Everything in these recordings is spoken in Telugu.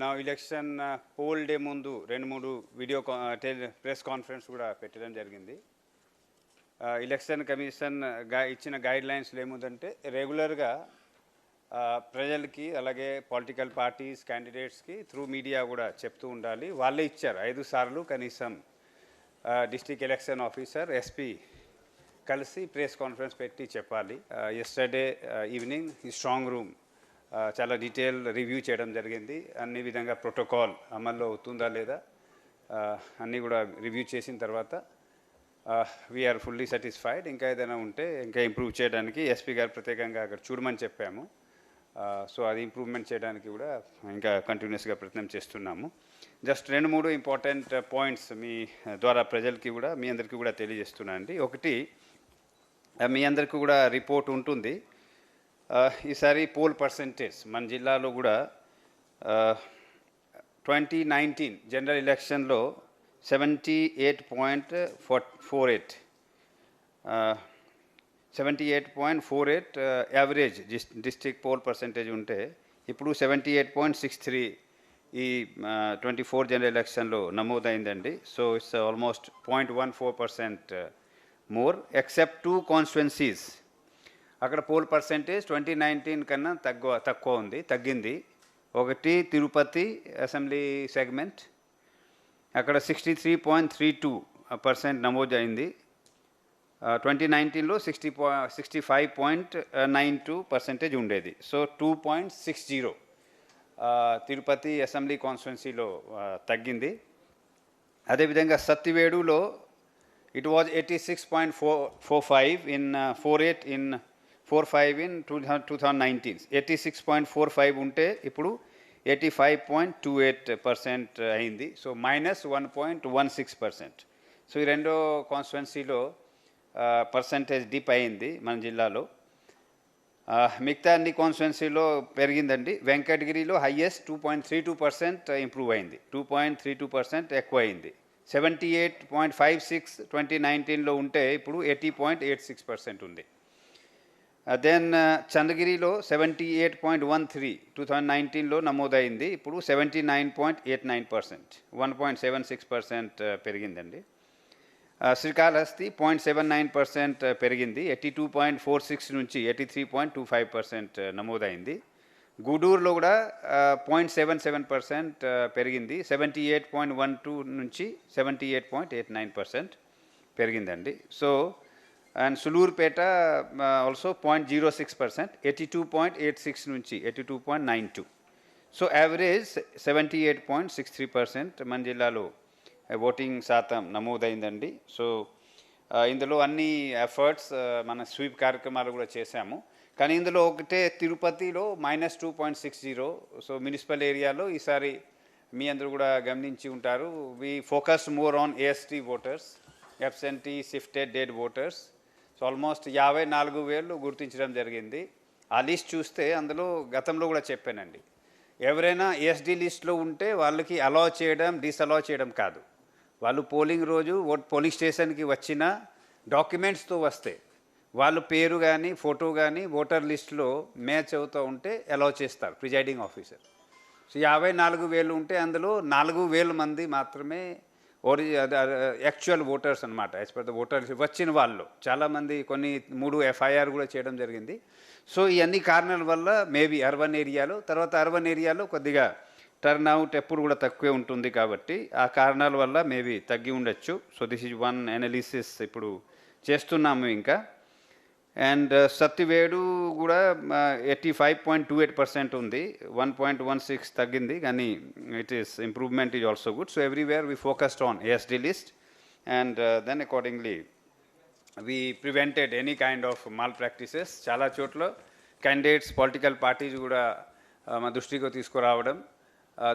నా ఎలక్షన్ పోల్ డే ముందు రెండు మూడు వీడియో ప్రెస్ కాన్ఫరెన్స్ కూడా పెట్టడం జరిగింది. ఎలక్షన్ కమిషన్గా ఇచ్చిన గైడ్ లైన్స్లో ఏముందంటే రెగ్యులర్గా ప్రజలకి అలాగే పొలిటికల్ పార్టీస్ క్యాండిడేట్స్కి త్రూ మీడియా కూడా చెప్తూ ఉండాలి. వాళ్ళే ఇచ్చారు ఐదు సార్లు కనీసం. డిస్ట్రిక్ట్ ఎలక్షన్ ఆఫీసర్ ఎస్పీ కలిసి ప్రెస్ కాన్ఫరెన్స్ పెట్టి చెప్పాలి. ఎస్టర్డే ఈవినింగ్ ఈ స్ట్రాంగ్ రూమ్ చాలా డీటెయిల్ రివ్యూ చేయడం జరిగింది. అన్ని విధంగా ప్రోటోకాల్ అమల్లో అవుతుందా లేదా అన్నీ కూడా రివ్యూ చేసిన తర్వాత వీఆర్ ఫుల్లీ సాటిస్ఫైడ్ ఇంకా ఏదైనా ఉంటే ఇంకా ఇంప్రూవ్ చేయడానికి ఎస్పీ గారు ప్రత్యేకంగా అక్కడ చూడమని చెప్పాము. సో అది ఇంప్రూవ్మెంట్ చేయడానికి కూడా ఇంకా కంటిన్యూస్గా ప్రయత్నం చేస్తున్నాము. జస్ట్ రెండు మూడు ఇంపార్టెంట్ పాయింట్స్ మీ ద్వారా ప్రజలకి కూడా మీ అందరికీ కూడా తెలియజేస్తున్నాను అండి. ఒకటి మీ అందరికీ కూడా రిపోర్ట్ ఉంటుంది. ఈసారి పోల్ పర్సంటేజ్ మన జిల్లాలో కూడా ట్వంటీ నైన్టీన్ జనరల్ ఎలక్షన్లో seventy eight point four four eight seventy eight point four eight average district poll percentage ఉంటే ఇప్పుడు seventy eight point six three ఈ ట్వంటీ ఫోర్ జనరల్ ఎలక్షన్లో నమోదైందండి. So it's almost point one four percent more except two constituencies అక్కడ పోల్ పర్సెంటేజ్ ట్వంటీ నైన్టీన్ కన్నా తక్కువ తక్కువ ఉంది తగ్గింది. ఒకటి తిరుపతి అసెంబ్లీ సెగ్మెంట్. అక్కడ sixty three point three two percent నమోదు అయింది. ట్వంటీ నైన్టీన్లో సిక్స్టీ పా sixty five point nine two percentage ఉండేది. So two point six zero Tirupati assembly కాన్స్టిట్యున్సీలో తగ్గింది. అదేవిధంగా సత్తివేడులో it was eighty six point four four five in four eight in four five in two two thousand nineteen. Eighty six point four five ఉంటే ఇప్పుడు eighty five point two eight percent అయింది. So minus one point one six percent. So ఈ రెండో కాన్స్టిట్యున్సీలో పర్సంటేజ్ డిప్ అయింది మన జిల్లాలో. మిగతా అన్ని కాన్స్టిట్యున్సీలో పెరిగిందండి. వెంకటగిరిలో highest two point three two percent improve అయింది. Two point three two percent ఎక్కువ అయింది. Seventy eight point five six twenty నైన్టీన్లో ఉంటే ఇప్పుడు eighty point eight six percent ఉంది. Then చంద్రగిరిలో seventy eight point one three two thousand నైన్టీన్లో నమోదైంది. ఇప్పుడు seventy nine point eight nine percent one point seven six percent పెరిగిందండి. Srikalahasti point seven nine percent పెరిగింది. Eighty two point four six నుంచి eighty three point two five percent నమోదైంది. గూడూరులో కూడా పాయింట్ సెవెన్ సెవెన్ పర్సెంట్ పెరిగింది. Seventy eight point one two నుంచి seventy eight point eight nine percent పెరిగిందండి. So and Sullurpeta also point zero six percent eighty two point eight six నుంచి eighty two point nine two so average seventy eight point six three percent మన జిల్లాలో ఓటింగ్ శాతం నమోదైందండి. సో ఇందులో అన్ని ఎఫర్ట్స్ మన స్వీప్ కార్యక్రమాలు కూడా చేశాము. కానీ ఇందులో ఒకటే తిరుపతిలో minus two point six zero so municipal ఏరియాలో ఈసారి మీ అందరూ కూడా గమనించి ఉంటారు. We focus more on AST voters absentee shifted dead voters so almost యాభై నాలుగు వేలు గుర్తించడం జరిగింది. ఆ లిస్ట్ చూస్తే అందులో గతంలో కూడా చెప్పానండి. ఎవరైనా ఎస్డి లిస్ట్లో ఉంటే వాళ్ళకి అలా చేయడం డిసలౌ చేయడం కాదు. వాళ్ళు పోలింగ్ రోజు ఓట్ పోలింగ్ స్టేషన్కి వచ్చిన డాక్యుమెంట్స్తో వస్తే వాళ్ళు పేరు కానీ ఫోటో కానీ ఓటర్ లిస్ట్లో మ్యాచ్ అవుతూ ఉంటే అలౌ చేస్తారు ప్రిజైడింగ్ ఆఫీసర్. సో యాభై నాలుగు వేలు ఉంటే అందులో నాలుగు వేల మంది మాత్రమే ఓరి యాక్చువల్ ఓటర్స్ అనమాట యాజ్ పర్ ద ఓటర్స్ వచ్చిన వాళ్ళు. చాలామంది కొన్ని మూడు ఎఫ్ఐఆర్ కూడా చేయడం జరిగింది. సో ఈ అన్ని కారణాల వల్ల మేబీ అర్బన్ ఏరియాలో తర్వాత అర్బన్ ఏరియాలో కొద్దిగా టర్న్ అవుట్ ఎప్పుడు కూడా తక్కువే ఉంటుంది కాబట్టి ఆ కారణాల వల్ల మేబీ తగ్గి ఉండొచ్చు. So this is one analysis ఇప్పుడు చేస్తున్నాము ఇంకా. అండ్ సత్తివేడు కూడా eighty five point two eight percent ఉంది. వన్ పాయింట్ వన్ సిక్స్ తగ్గింది కానీ it is improvement is also good so everywhere we focused on ASD list and then accordingly we prevented any kind of malpractices చాలా చోట్ల క్యాండిడేట్స్ పొలిటికల్ పార్టీస్ కూడా మా దృష్టికి తీసుకురావడం.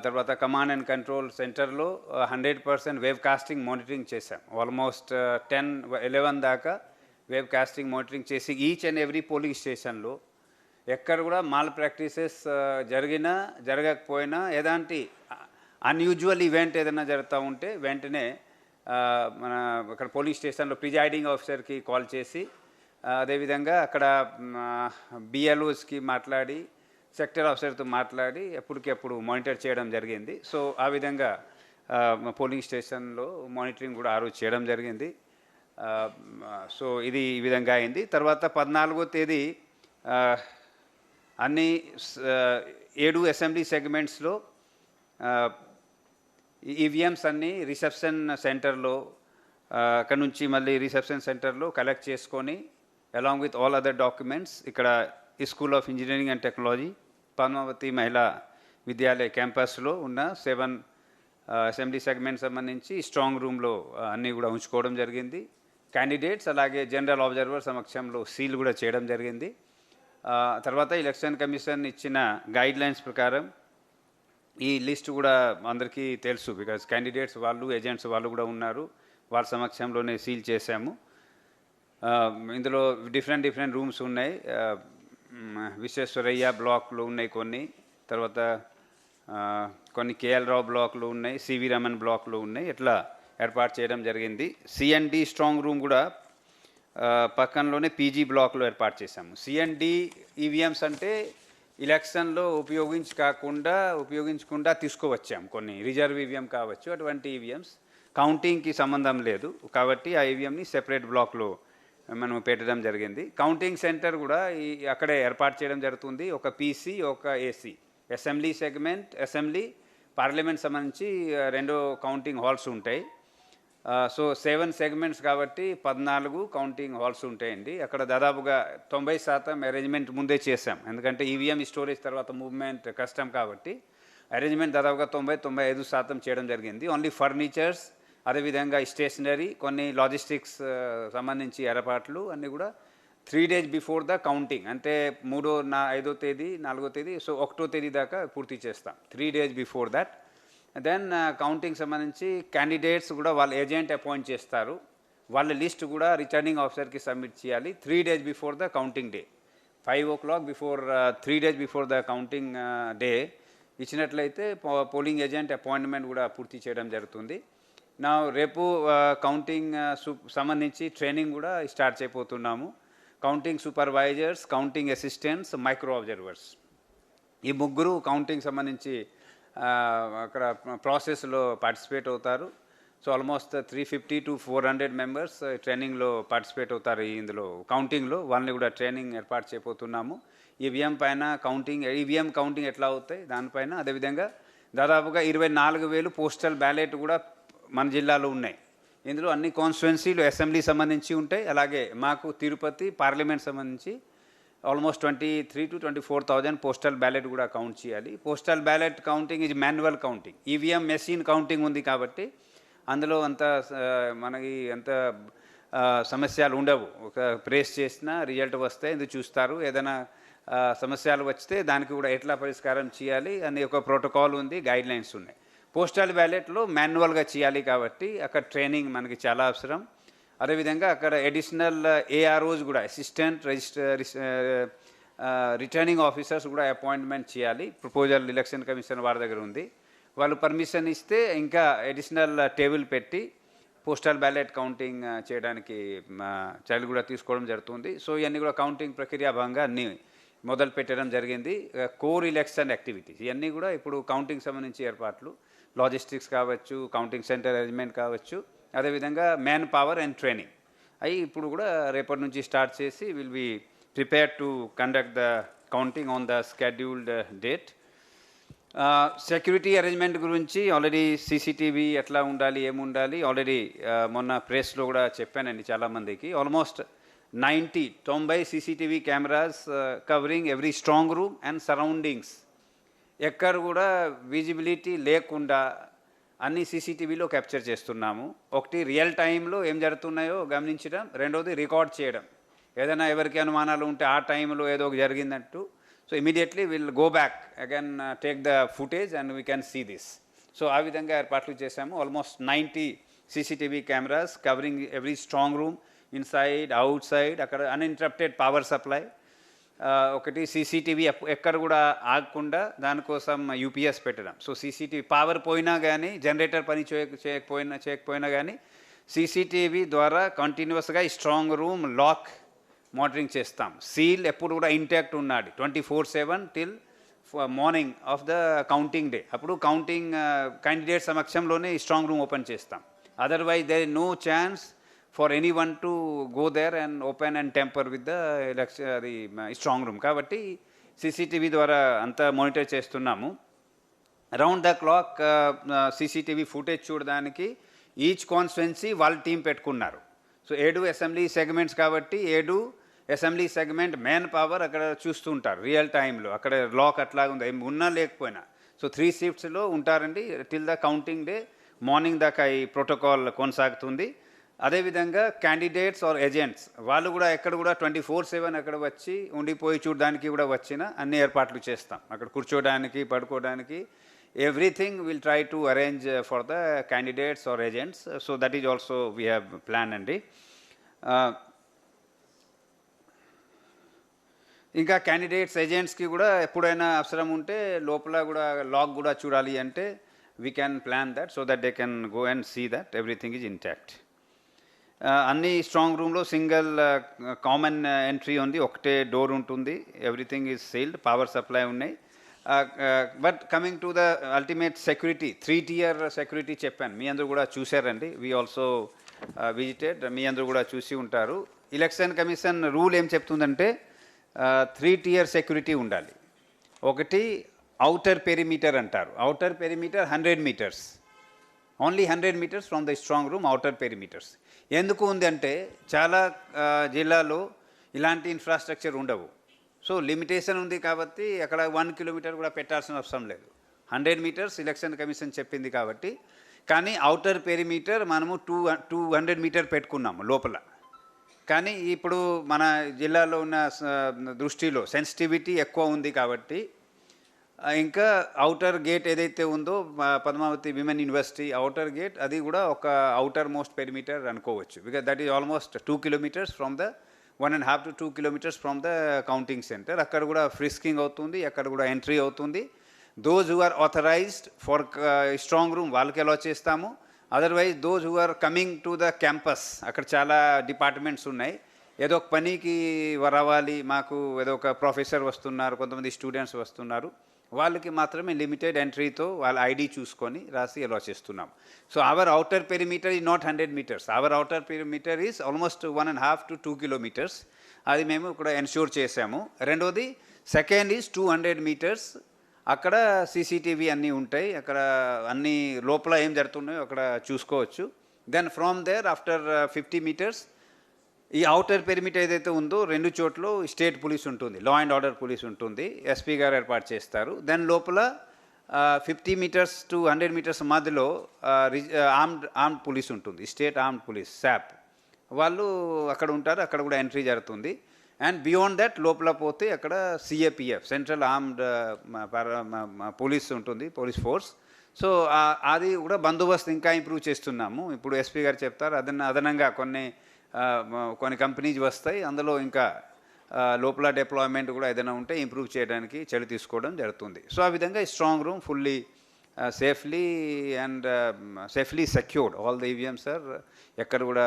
తర్వాత కమాండ్ అండ్ కంట్రోల్ సెంటర్లో hundred percent web casting monitoring చేశాం. ఆల్మోస్ట్ టెన్ ఎలెవెన్ దాకా వేవ్ కాస్టింగ్ మానిటరింగ్ చేసి ఈచ్ అండ్ ఎవ్రీ పోలింగ్ స్టేషన్లో ఎక్కడ కూడా మాల్ ప్రాక్టీసెస్ uh, జరిగినా జరగకపోయినా ఎలాంటి అన్యూజువల్ ఈవెంట్ ఏదైనా జరుగుతూ ఉంటే వెంటనే uh, మన అక్కడ పోలింగ్ స్టేషన్లో ప్రిజైడింగ్ ఆఫీసర్కి కాల్ చేసి uh, అదేవిధంగా అక్కడ బిఎల్ఓస్కి మాట్లాడి సెక్టర్ ఆఫీసర్తో మాట్లాడి ఎప్పటికెప్పుడు మానిటర్ చేయడం జరిగింది. సో ఆ విధంగా పోలింగ్ స్టేషన్లో మానిటరింగ్ కూడా ఆ రోజు చేయడం జరిగింది. సో ఇది ఈ విధంగా అయింది. తర్వాత పద్నాలుగో తేదీ అన్ని ఏడు అసెంబ్లీ సెగ్మెంట్స్లో ఈవీఎంస్ అన్నీ రిసెప్షన్ సెంటర్లో అక్కడ నుంచి మళ్ళీ రిసెప్షన్ సెంటర్లో కలెక్ట్ చేసుకొని along with all other documents ఇక్కడ ఈ school of engineering and technology Padmavathi Mahila Vidyalaya క్యాంపస్లో ఉన్న సెవెన్ అసెంబ్లీ సెగ్మెంట్ సంబంధించి స్ట్రాంగ్ రూమ్లో అన్నీ కూడా ఉంచుకోవడం జరిగింది. క్యాండిడేట్స్ అలాగే జనరల్ అబ్జర్వర్ సమక్షంలో సీల్ కూడా చేయడం జరిగింది. తర్వాత ఎలక్షన్ కమిషన్ ఇచ్చిన గైడ్ లైన్స్ ప్రకారం ఈ లిస్ట్ కూడా అందరికీ తెలుసు బికాజ్ క్యాండిడేట్స్ వాళ్ళు ఏజెంట్స్ వాళ్ళు కూడా ఉన్నారు. వాళ్ళ సమక్షంలోనే సీల్ చేశాము. ఇందులో డిఫరెంట్ డిఫరెంట్ రూమ్స్ ఉన్నాయి. విశ్వేశ్వరయ్య బ్లాక్లు ఉన్నాయి కొన్ని. తర్వాత కొన్ని కేఎల్ రావు బ్లాక్లు ఉన్నాయి. సివి రమన్ బ్లాక్లు ఉన్నాయి. ఇట్లా ఏర్పాటు చేయడం జరిగింది. సిఎన్డి స్ట్రాంగ్ రూమ్ కూడా పక్కనలోనే పీజీ బ్లాక్లో ఏర్పాటు చేశాము. సిఎన్డి ఈవీఎంస్ అంటే ఎలక్షన్లో ఉపయోగించి కాకుండా ఉపయోగించకుండా తీసుకువచ్చాం కొన్ని రిజర్వ్ ఈవీఎం కావచ్చు అటువంటి ఈవీఎంస్ కౌంటింగ్కి సంబంధం లేదు. కాబట్టి ఆ ఈవీఎంని సెపరేట్ బ్లాక్లో మనం పెట్టడం జరిగింది. కౌంటింగ్ సెంటర్ కూడా ఈ అక్కడే ఏర్పాటు చేయడం జరుగుతుంది. ఒక పీసీ ఒక AC assembly segment assembly parliament సంబంధించి రెండు కౌంటింగ్ హాల్స్ ఉంటాయి. సో సెవెన్ సెగ్మెంట్స్ కాబట్టి పద్నాలుగు కౌంటింగ్ హాల్స్ ఉంటాయండి. అక్కడ దాదాపుగా తొంభై శాతం అరేంజ్మెంట్ ముందే చేసాం ఎందుకంటే ఈవీఎం స్టోరేజ్ తర్వాత మూవ్మెంట్ కష్టం కాబట్టి అరేంజ్మెంట్ దాదాపుగా తొంభై తొంభై ఐదు శాతం చేయడం జరిగింది. ఓన్లీ ఫర్నిచర్స్ అదేవిధంగా స్టేషనరీ కొన్ని లాజిస్టిక్స్ సంబంధించి ఏర్పాట్లు అన్నీ కూడా three days before the counting అంటే మూడో నా ఐదో తేదీ నాలుగో తేదీ సో ఒకటో తేదీ దాకా పూర్తి చేస్తాం. Three days before that then counting uh, సంబంధించి క్యాండిడేట్స్ కూడా వాళ్ళ ఏజెంట్ అపాయింట్ చేస్తారు. వాళ్ళ లిస్ట్ కూడా రిటర్నింగ్ ఆఫీసర్కి సబ్మిట్ చేయాలి. Three days before the counting day five o'clock before three days before the counting day ఇచ్చినట్లయితే పోలింగ్ ఏజెంట్ అపాయింట్మెంట్ కూడా పూర్తి చేయడం జరుగుతుంది. నా రేపు uh, కౌంటింగ్ uh, సంబంధించి ట్రైనింగ్ కూడా స్టార్ట్ చేయబోతున్నాము. Counting supervisors counting assistants micro observers ఈ ముగ్గురు కౌంటింగ్ సంబంధించి అక్కడ ప్రాసెస్లో పార్టిసిపేట్ అవుతారు. So almost three fifty to four hundred members ట్రైనింగ్లో పార్టిసిపేట్ అవుతారు ఇందులో. కౌంటింగ్లో వాళ్ళని కూడా ట్రైనింగ్ ఏర్పాటు చేయబోతున్నాము. ఈవీఎం పైన కౌంటింగ్ ఈవీఎం కౌంటింగ్ ఎట్లా అవుతాయి? దానిపైన అదేవిధంగా దాదాపుగా ఇరవై నాలుగు వేలు పోస్టల్ బ్యాలెట్ కూడా మన జిల్లాలో ఉన్నాయి. ఇందులో అన్ని కాన్స్టిట్యున్సీలు అసెంబ్లీ సంబంధించి ఉంటాయి. అలాగే మాకు తిరుపతి పార్లమెంట్ సంబంధించి almost twenty three to twenty four thousand postal ballot కూడా కౌంట్ చేయాలి పోస్టల్ బ్యాలెట్ కౌంటింగ్ ఇది manual counting EVM machine counting ఉంది కాబట్టి అందులో అంత మనకి అంత సమస్యలు ఉండవు. ఒక ప్రేస్ చేసినా రిజల్ట్ వస్తే ఇది చూస్తారు. ఏదైనా సమస్యలు వస్తే దానికి కూడా ఎట్లా పరిష్కారం చేయాలి అని ఒక ప్రోటోకాల్ ఉంది గైడ్ లైన్స్ ఉన్నాయి పోస్టల్ బ్యాలెట్లో మాన్యువల్గా చేయాలి కాబట్టి అక్కడ ట్రైనింగ్ మనకి చాలా అవసరం. అదేవిధంగా అక్కడ అడిషనల్ ఏఆర్ఓస్ uh, కూడా అసిస్టెంట్ రిజిస్టర్ రిటర్నింగ్ ఆఫీసర్స్ కూడా అపాయింట్మెంట్ చేయాలి. ప్రపోజల్ ఎలక్షన్ కమిషన్ వారి దగ్గర ఉంది. వాళ్ళు పర్మిషన్ ఇస్తే ఇంకా అడిషనల్ టేబుల్ uh, పెట్టి పోస్టల్ బ్యాలెట్ కౌంటింగ్ చేయడానికి చర్యలు కూడా తీసుకోవడం జరుగుతుంది. సో ఇవన్నీ కూడా కౌంటింగ్ ప్రక్రియ భాగంగా అన్ని మొదలు పెట్టడం జరిగింది. కోర్ ఎలక్షన్ యాక్టివిటీస్ ఇవన్నీ కూడా ఇప్పుడు కౌంటింగ్ సంబంధించి ఏర్పాట్లు. లాజిస్టిక్స్ కావచ్చు కౌంటింగ్ సెంటర్ అరేంజ్మెంట్ కావచ్చు. అదేవిధంగా మ్యాన్ పవర్ అండ్ ట్రైనింగ్. అవి ఇప్పుడు కూడా రేపటి నుంచి స్టార్ట్ చేసి will be prepare to conduct the counting on the scheduled date. Security arrangement గురించి ఆల్రెడీ సీసీటీవీ ఎట్లా ఉండాలి ఏముండాలి ఆల్రెడీ మొన్న ప్రెస్లో కూడా చెప్పానండి చాలామందికి. ఆల్మోస్ట్ నైంటీ తొంభై CCTV cameras covering every strong room and surroundings. ఎక్కడ కూడా విజిబిలిటీ లేకుండా అన్ని సీసీటీవీలో క్యాప్చర్ చేస్తున్నాము. ఒకటి రియల్ టైంలో ఏం జరుగుతున్నాయో గమనించడం రెండవది రికార్డ్ చేయడం. ఏదైనా ఎవరికి అనుమానాలు ఉంటే ఆ టైంలో ఏదో ఒక జరిగిందంటూ so immediately will go back again uh, take the footage and we can see this. So ఆ విధంగా ఏర్పాట్లు చేశాము. Almost ninety CCTV cameras covering every strong room inside outside అక్కడ అన్ఇంటరప్టెడ్ పవర్ సప్లై. ఒకటి సీసీటీవీ ఎక్కడ కూడా ఆగకుండా దానికోసం యూపీఎస్ పెట్టడం. సో సీసీటీవీ పవర్ పోయినా కానీ జనరేటర్ పని చేయ చేయకపోయినా చేయకపోయినా కానీ సీసీటీవీ ద్వారా కంటిన్యూస్గా ఈ స్ట్రాంగ్ రూమ్ లాక్ మానిటరింగ్ చేస్తాం. సీల్ ఎప్పుడు కూడా ఇంటాక్ట్ ఉన్నాడు twenty four seven till morning of the counting day అప్పుడు కౌంటింగ్ క్యాండిడేట్ సమక్షంలోనే స్ట్రాంగ్ రూమ్ ఓపెన్ చేస్తాం. Otherwise there no chance for anyone to go there and open and tamper with the election అది స్ట్రాంగ్ రూమ్ కాబట్టి సీసీటీవీ ద్వారా అంతా మానిటర్ చేస్తున్నాము. Around the clock CCTV footage చూడడానికి ఈచ్ కాన్స్టిట్యున్సీ వాళ్ళ టీం పెట్టుకున్నారు. సో ఏడు అసెంబ్లీ సెగ్మెంట్స్ కాబట్టి ఏడు అసెంబ్లీ సెగ్మెంట్ మెయిన్ పవర్ అక్కడ చూస్తుంటారు రియల్ టైంలో అక్కడ లాక్ అట్లా ఉంది? ఏం ఉన్నా లేకపోయినా. సో త్రీ షిఫ్ట్స్లో ఉంటారండి. Till the counting day morning దాకా ఈ ప్రోటోకాల్ కొనసాగుతుంది. అదేవిధంగా క్యాండిడేట్స్ ఆర్ ఏజెంట్స్ వాళ్ళు కూడా ఎక్కడ కూడా ట్వంటీ ఫోర్ సెవెన్ అక్కడ వచ్చి ఉండిపోయి చూడడానికి కూడా వచ్చిన అన్ని ఏర్పాట్లు చేస్తాం. అక్కడ కూర్చోడానికి పడుకోవడానికి everything will try to arrange for the candidates or agents so that is also we have plan అండి. ఇంకా క్యాండిడేట్స్ ఏజెంట్స్కి కూడా ఎప్పుడైనా అవసరం ఉంటే లోపల కూడా లాక్ కూడా చూడాలి అంటే we can plan that so that they can go and see that everything is intact అన్ని స్ట్రాంగ్ రూమ్లో సింగిల్ కామన్ ఎంట్రీ ఉంది. ఒకటే డోర్ ఉంటుంది. Everything is sealed power supply ఉన్నాయి. But coming to the ultimate security three tier security చెప్పాను. మీ అందరూ కూడా చూశారండి. వీ ఆల్సో విజిటెడ్ మీ అందరూ కూడా చూసి ఉంటారు. ఎలక్షన్ కమిషన్ రూల్ ఏం చెప్తుందంటే త్రీ టియర్ సెక్యూరిటీ ఉండాలి. ఒకటి అవుటర్ పెరిమీటర్ అంటారు. Outer perimeter hundred metres only hundred metres from the strong room outer perimeters. ఎందుకు ఉంది అంటే చాలా జిల్లాలో ఇలాంటి ఇన్ఫ్రాస్ట్రక్చర్ ఉండవు. సో లిమిటేషన్ ఉంది కాబట్టి అక్కడ వన్ కిలోమీటర్ కూడా పెట్టాల్సిన అవసరం లేదు. హండ్రెడ్ మీటర్స్ ఎలక్షన్ కమిషన్ చెప్పింది కాబట్టి కానీ అవుటర్ పెరిమీటర్ మనము టూ టూ హండ్రెడ్ మీటర్ పెట్టుకున్నాము లోపల. కానీ ఇప్పుడు మన జిల్లాలో ఉన్న స- దృష్టిలో సెన్సిటివిటీ ఎక్కువ ఉంది కాబట్టి ఇంకా అవుటర్ గేట్ ఏదైతే ఉందో Padmavathi women university outer gate అది కూడా ఒక అవుటర్ మోస్ట్ పెరిమీటర్ అనుకోవచ్చు. Because that is almost two kilometres from the one and half to two kilometres from the counting centre అక్కడ కూడా ఫ్రిస్కింగ్ అవుతుంది అక్కడ కూడా ఎంట్రీ అవుతుంది. Those who are authorised for strong room వాళ్ళకి ఎలా చేస్తాము. Otherwise those who are coming to the campus అక్కడ చాలా డిపార్ట్మెంట్స్ ఉన్నాయి. ఏదో ఒక పనికి రావాలి మాకు ఏదో ఒక ప్రొఫెసర్ వస్తున్నారు కొంతమంది స్టూడెంట్స్ వస్తున్నారు. వాళ్ళకి మాత్రమే లిమిటెడ్ ఎంట్రీతో వాళ్ళ ఐడి చూసుకొని రాసి అలా చేస్తున్నాం. సో అవర్ అవుటర్ పెరిమీటర్ ఈ not hundred metres our outer perimeter is almost one and half to two kilometres అది మేము ఇక్కడ ఎన్ష్యూర్ చేసాము రెండోది second is two hundred metres అక్కడ సీసీటీవీ అన్నీ ఉంటాయి. అక్కడ అన్ని లోపల ఏం జరుగుతున్నాయో అక్కడ చూసుకోవచ్చు. Then from there after fifty metres ఈ అవుటర్ పెరిమిట్ ఏదైతే ఉందో రెండు చోట్ల స్టేట్ పోలీస్ ఉంటుంది లా అండ్ ఆర్డర్ పోలీస్ ఉంటుంది ఎస్పీ గారు ఏర్పాటు చేస్తారు. దాని లోపల fifty metres to hundred metres మధ్యలో ఆర్మ్డ్ ఆర్మ్డ్ పోలీస్ ఉంటుంది స్టేట్ ఆర్మ్డ్ పోలీస్ శాప్ వాళ్ళు అక్కడ ఉంటారు అక్కడ కూడా ఎంట్రీ జరుగుతుంది. అండ్ బియాండ్ దట్ లోపల పోతే అక్కడ సిఏపిఎఫ్ సెంట్రల్ ఆర్మ్డ్ పోలీస్ ఉంటుంది పోలీస్ ఫోర్స్ సో అది కూడా బందోబస్తు ఇంకా ఇంప్రూవ్ చేస్తున్నాము. ఇప్పుడు ఎస్పీ గారు చెప్తారు అదన అదనంగా కొన్ని కొన్ని కంపెనీస్ వస్తాయి. అందులో ఇంకా లోపల డిప్లాయ్మెంట్ కూడా ఏదైనా ఉంటే ఇంప్రూవ్ చేయడానికి చర్య తీసుకోవడం జరుగుతుంది. సో ఆ విధంగా ఈ strong room fully safely and safely secured all the EVM sir ఎక్కడ కూడా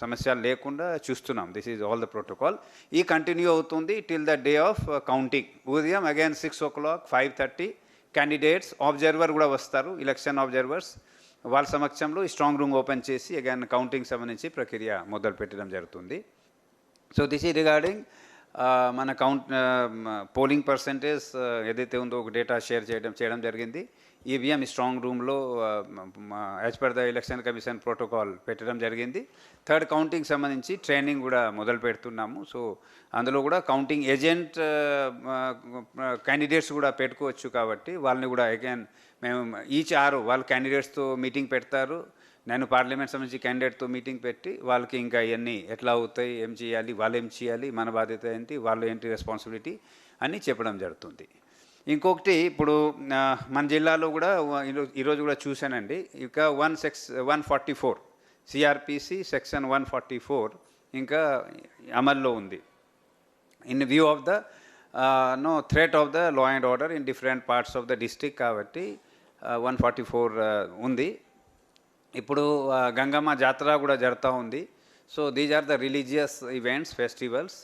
సమస్య సమస్యలు లేకుండా చూస్తున్నాం. This is all the protocol ఈ కంటిన్యూ అవుతుంది till the day of counting ఉదయం again six o'clock five thirty candidates observer కూడా వస్తారు. ఎలక్షన్ ఆబ్జర్వర్స్ వాళ్ళ సమక్షంలో ఈ స్ట్రాంగ్ రూమ్ ఓపెన్ చేసి అగైన్ కౌంటింగ్ సంబంధించి ప్రక్రియ మొదలు పెట్టడం జరుగుతుంది సో దిస్ ఈ రిగార్డింగ్ మన కౌంట్ పోలింగ్ పర్సంటేజ్ ఏదైతే ఉందో ఒక డేటా షేర్ చేయడం చేయడం జరిగింది. ఈవీఎం స్ట్రాంగ్ రూమ్లో as per the election commission protocol పెట్టడం జరిగింది. థర్డ్ కౌంటింగ్ సంబంధించి ట్రైనింగ్ కూడా మొదలు పెడుతున్నాము. సో అందులో కూడా కౌంటింగ్ ఏజెంట్ క్యాండిడేట్స్ కూడా పెట్టుకోవచ్చు కాబట్టి వాళ్ళని కూడా అగైన్ మేము ఈచ్ ఆరు వాళ్ళు క్యాండిడేట్స్తో మీటింగ్ పెడతారు. నేను పార్లమెంట్ సంబంధించి క్యాండిడేట్తో మీటింగ్ పెట్టి వాళ్ళకి ఇంకా ఇవన్నీ ఎట్లా అవుతాయి ఏం చేయాలి వాళ్ళు ఏం చేయాలి మన బాధ్యత ఏంటి వాళ్ళు ఏంటి రెస్పాన్సిబిలిటీ అని చెప్పడం జరుగుతుంది. ఇంకొకటి ఇప్పుడు మన జిల్లాలో కూడా ఈరోజు కూడా చూశానండి. ఇక one six one forty four CrPC section one forty four ఇంకా అమల్లో ఉంది. In view of the no threat of the law and order in different parts of the district కాబట్టి వన్ ఫార్టీ ఫోర్ ఉంది. ఇప్పుడు గంగమ్మ జాతర కూడా జరుగుతూ ఉంది. So these are the religious events festivals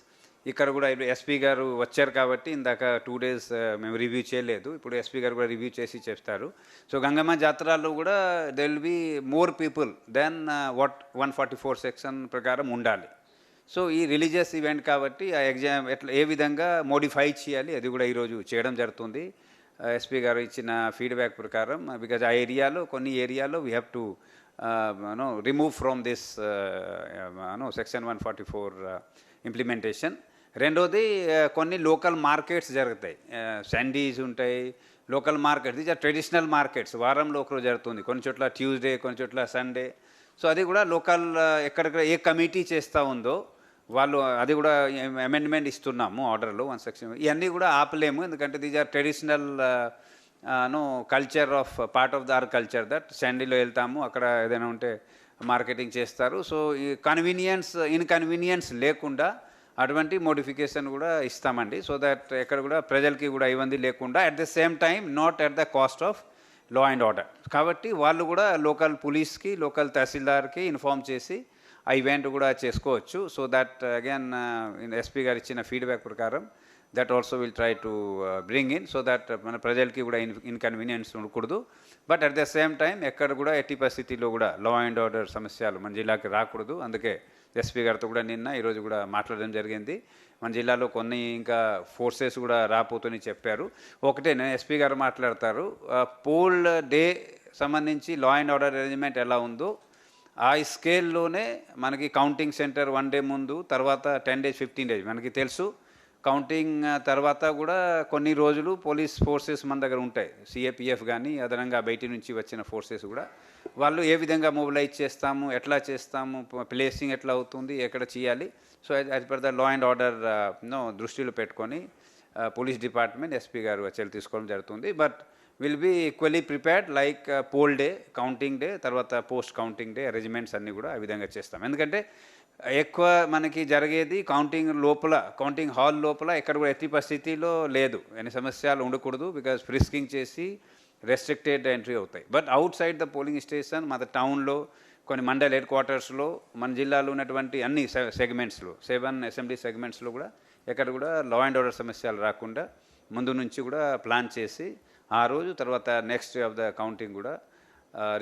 ఇక్కడ కూడా ఇప్పుడు ఎస్పీ గారు వచ్చారు కాబట్టి ఇందాక టూ డేస్ మేము రివ్యూ చేయలేదు. ఇప్పుడు ఎస్పీ గారు కూడా రివ్యూ చేసి చెప్తారు. సో గంగమ్మ జాతరలో కూడా they will be more people then what one forty four section ప్రకారం ఉండాలి. సో ఈ రిలీజియస్ ఈవెంట్ కాబట్టి ఆ ఎగ్జామ్ ఎట్లా ఏ విధంగా మోడిఫై చేయాలి అది కూడా ఈరోజు చేయడం జరుగుతుంది. ఎస్పీ గారు ఇచ్చిన ఫీడ్బ్యాక్ ప్రకారం బికాజ్ ఆ ఏరియాలో కొన్ని ఏరియాలో we have to no remove from this no section one forty four implementation రెండోది కొన్ని లోకల్ మార్కెట్స్ జరుగుతాయి. సండీస్ ఉంటాయి లోకల్ మార్కెట్స్ ఇది ట్రెడిషనల్ మార్కెట్స్ వారంలో ఒకరోజు జరుగుతుంది. కొన్ని చోట్ల ట్యూస్డే కొన్ని చోట్ల సండే సో అది కూడా లోకల్ ఎక్కడెక్కడ ఏ కమిటీ చేస్తూ ఉందో వాళ్ళు అది కూడా అమెండ్మెంట్ ఇస్తున్నాము ఆర్డర్లో వన్ సెక్షన్ ఇవన్నీ కూడా ఆపలేము ఎందుకంటే these are traditional no culture of part of the our culture that శాండీలో వెళ్తాము అక్కడ ఏదైనా ఉంటే మార్కెటింగ్ చేస్తారు. సో ఈ కన్వీనియన్స్ ఇన్కన్వీనియన్స్ లేకుండా అటువంటి మోడిఫికేషన్ కూడా ఇస్తామండి. సో దట్ ఎక్కడ కూడా ప్రజలకి కూడా ఇబ్బంది లేకుండా at the same time not at the cost of law and order కాబట్టి వాళ్ళు కూడా లోకల్ పోలీస్కి లోకల్ తహసీల్దార్కి ఇన్ఫామ్ చేసి ఆ ఈవెంట్ కూడా చేసుకోవచ్చు. సో దట్ అగైన్ ఎస్పీ గారు ఇచ్చిన ఫీడ్బ్యాక్ ప్రకారం that also will try to bring in so that మన ప్రజలకి కూడా ఇన్ ఇన్కన్వీనియన్స్ ఉండకూడదు. But at the same time ఎక్కడ కూడా ఎట్టి పరిస్థితిలో కూడా లా అండ్ ఆర్డర్ సమస్యలు మన జిల్లాకి రాకూడదు. అందుకే ఎస్పీ గారితో కూడా నిన్న ఈరోజు కూడా మాట్లాడడం జరిగింది. మన జిల్లాలో కొన్ని ఇంకా ఫోర్సెస్ కూడా రాపోతని చెప్పారు. ఒకటే నేను ఎస్పీ గారు మాట్లాడతారు. పోల్ డే సంబంధించి లా అండ్ ఆర్డర్ అరేంజ్మెంట్ ఎలా ఉందో ఆ స్కేల్లోనే మనకి కౌంటింగ్ సెంటర్ వన్ డే ముందు తర్వాత టెన్ డేస్ ఫిఫ్టీన్ డేస్ మనకి తెలుసు. కౌంటింగ్ తర్వాత కూడా కొన్ని రోజులు పోలీస్ ఫోర్సెస్ మన దగ్గర ఉంటాయి. సిఏపిఎఫ్ కానీ అదనంగా బయటి నుంచి వచ్చిన ఫోర్సెస్ కూడా. వాళ్ళు ఏ విధంగా మొబిలైజ్ చేస్తాము ఎట్లా చేస్తాము ప్లేసింగ్ ఎట్లా అవుతుంది ఎక్కడ చేయాలి. సో అది per the law and order no దృష్టిలో పెట్టుకొని పోలీస్ డిపార్ట్మెంట్ ఎస్పీ గారు చర్యలు తీసుకోవడం జరుగుతుంది. But will be equally prepared like poll day counting day తర్వాత పోస్ట్ కౌంటింగ్ డే అరేంజ్మెంట్స్ అన్నీ కూడా ఆ విధంగా చేస్తాం. ఎందుకంటే ఎక్కువ మనకి జరిగేది కౌంటింగ్ లోపల కౌంటింగ్ హాల్ లోపల ఎక్కడ కూడా ఎట్టి పరిస్థితిలో లేదు. ఎన్ని సమస్యలు ఉండకూడదు బికాజ్ ఫ్రిస్కింగ్ చేసి రెస్ట్రిక్టెడ్ ఎంట్రీ అవుతాయి. But outside the polling station మన టౌన్లో కొన్ని మండల్ హెడ్ క్వార్టర్స్లో మన జిల్లాలో ఉన్నటువంటి అన్ని సెగ్మెంట్స్లో సెవెన్ అసెంబ్లీ సెగ్మెంట్స్లో కూడా ఎక్కడ కూడా లా అండ్ ఆర్డర్ సమస్యలు రాకుండా ముందు నుంచి కూడా ప్లాన్ చేసి ఆ రోజు తర్వాత నెక్స్ట్ ఆఫ్ ద కౌంటింగ్ కూడా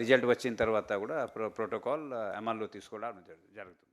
రిజల్ట్ వచ్చిన తర్వాత కూడా ప్రో ప్రోటోకాల్ అమల్లో తీసుకోవడం జరుగుతుంది.